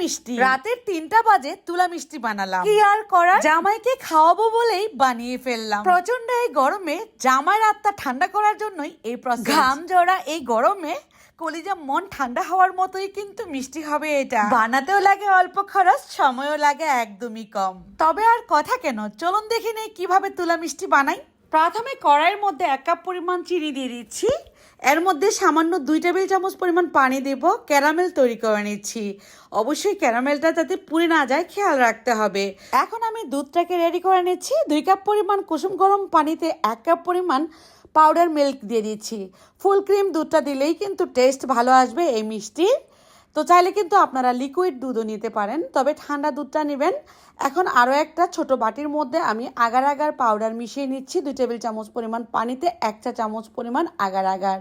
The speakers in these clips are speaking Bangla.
মিষ্টি। রাতের তিনটা বাজে তুলা মিষ্টি বানালাম। কি আর করা জামাইকে খাওয়াবো বলেই বানিয়ে ফেললাম। প্রচণ্ড এই গরমে জামাই রাতটা ঠান্ডা করার জন্যই এই ঘাম জড়া এই গরমে কলিজা মন ঠান্ডা হওয়ার মতোই কিন্তু মিষ্টি হবে এটা। বানাতেও লাগে অল্প খরচ সময়ও লাগে একদমই কম। তবে আর কথা কেন? চলুন দেখে নেই কীভাবে তুলা মিষ্টি বানাই। প্রথমে কড়াইয়ের মধ্যে এক কাপ পরিমাণ চিনি দিয়ে দিচ্ছি। এর মধ্যে সামান্য দুই টেবিল চামচ পরিমাণ পানি দেব, ক্যারামেল তৈরি করে নিচ্ছি। অবশ্যই ক্যারামেলটা যাতে পুড়ে না যায়, খেয়াল রাখতে হবে। এখন আমি দুধটাকে রেডি করে নিচ্ছি। দুই কাপ পরিমাণ কুসুম গরম পানিতে এক কাপ পরিমাণ পাউডার মিল্ক দিয়ে দিচ্ছি। ফুল ক্রিম দুধটা দিলেই কিন্তু টেস্ট ভালো আসবে এই মিষ্টির তো চাইলে কিন্তু আপনারা লিকুইড দুধও নিতে পারেন, তবে ঠান্ডা দুধটা নেবেন। এখন আরও একটা ছোট বাটির মধ্যে আমি আগার আগার পাউডার মিশিয়ে নিচ্ছি, দুই টেবিল চামচ পরিমাণ পানিতে, এক চা চামচ পরিমাণ আগার আগার।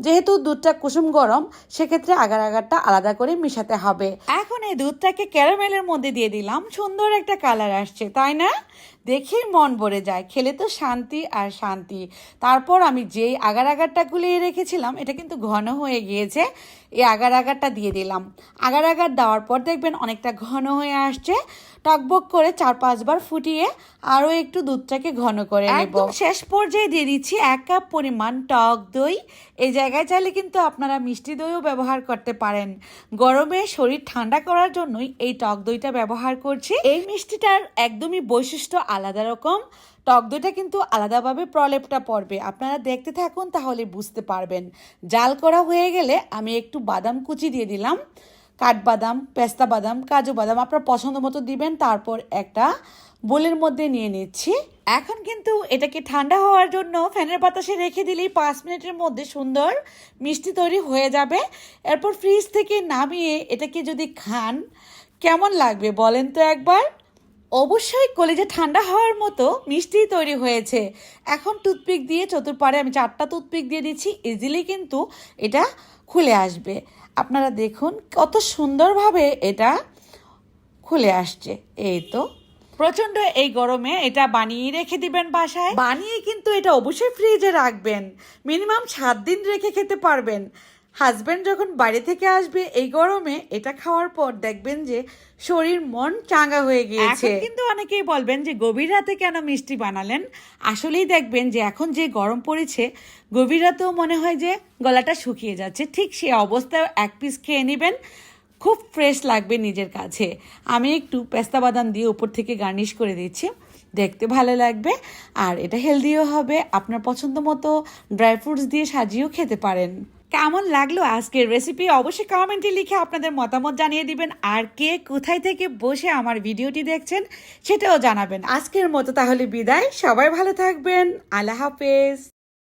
যেহেতু দুধটা কুসুম গরম, সেক্ষেত্রে আগার আগারটা আলাদা করে মিশাতে হবে। এখন দুধটাকে ক্যারামেলের মধ্যে দিয়ে দিলাম। সুন্দর একটা কালার আসছে, তাই না? দেখেই মন ভরে যায়। খেলে তো শান্তি আর শান্তি। তারপর আমি যেই আগার আগারটা গুলিয়ে রেখেছিলাম, এটা কিন্তু ঘন হয়ে গিয়েছে, এই আগার আগারটা দিয়ে দিলাম। আগার আগার দেওয়ার পর দেখবেন অনেকটা ঘন হয়ে আসছে। টকবক করে চার পাঁচবার ফুটিয়ে আরও একটু দুধটাকে ঘন করে নেব। শেষ পর্যায়ে দিয়ে দিচ্ছি এক কাপ পরিমাণ টক দই। এই জায়গায় চাইলে কিন্তু আপনারা মিষ্টি দইও ব্যবহার করতে পারেন। গরমে শরীর ঠান্ডা করার জন্যই এই টক দইটা ব্যবহার করছি। এই মিষ্টিটার একদমই বৈশিষ্ট্য আলাদা রকম। টক দইটা কিন্তু আলাদাভাবে প্রলেপটা পড়বে। আপনারা দেখতে থাকুন, তাহলে বুঝতে পারবেন। জাল করা হয়ে গেলে আমি একটু বাদাম কুচি দিয়ে দিলাম। কাঠবাদাম, পেস্তা বাদাম, কাজু বাদাম আপনার পছন্দ মতো দিবেন, তারপর একটা বোলের মধ্যে নিয়ে নিচ্ছি। এখন কিন্তু এটাকে ঠান্ডা হওয়ার জন্য ফ্যানের বাতাসে রেখে দিলেই পাঁচ মিনিটের মধ্যে সুন্দর মিষ্টি তৈরি হয়ে যাবে। এরপর ফ্রিজ থেকে নামিয়ে এটাকে যদি খান, কেমন লাগবে বলেন তো একবার? অবশ্যই কলেজে ঠান্ডা হওয়ার মতো মিষ্টি তৈরি হয়েছে। এখন টুথপিক দিয়ে চতুর্পাড়ে আমি চারটা টুথপিক দিয়ে দিচ্ছি ইজিলি কিন্তু এটা খুলে আসবে। আপনারা দেখুন কত সুন্দরভাবে এটা খুলে আসছে। এই তো প্রচণ্ড এই গরমে এটা বানিয়ে রেখে দিবেন বাসায়? বানিয়ে কিন্তু এটা অবশ্যই ফ্রিজে রাখবেন। মিনিমাম সাত দিন রেখে খেতে পারবেন। হাজবেন্ড যখন বাড়ি থেকে আসবে এই গরমে এটা খাওয়ার পর দেখবেন যে শরীর মন চাঙ্গা হয়ে গিয়েছে। কিন্তু অনেকেই বলবেন যে গভীর রাতে কেন মিষ্টি বানালেন? আসলেই দেখবেন যে এখন যে গরম পড়েছে গভীর রাতেও মনে হয় যে গলাটা শুকিয়ে যাচ্ছে। ঠিক সে অবস্থায় এক পিস খেয়ে নেবেন। খুব ফ্রেশ লাগবে নিজের কাছে। আমি একটু পেস্তা বাদাম দিয়ে উপর থেকে গার্নিশ করে দিচ্ছি। দেখতে ভালো লাগবে। আর এটা হেলদিও হবে। আপনার পছন্দ মতো ড্রাই ফ্রুটস দিয়ে সাজিয়েও খেতে পারেন। কেমন লাগল আজকের রেসিপি অবশ্যই কমেন্টে লিখে আপনাদের মতামত জানিয়ে দিবেন। আর কে কোথায় থেকে বসে আমার ভিডিওটি দেখছেন সেটাও জানাবেন। আজকের মতো তাহলে বিদায়। সবাই ভালো থাকবেন। আল্লাহ হাফেজ।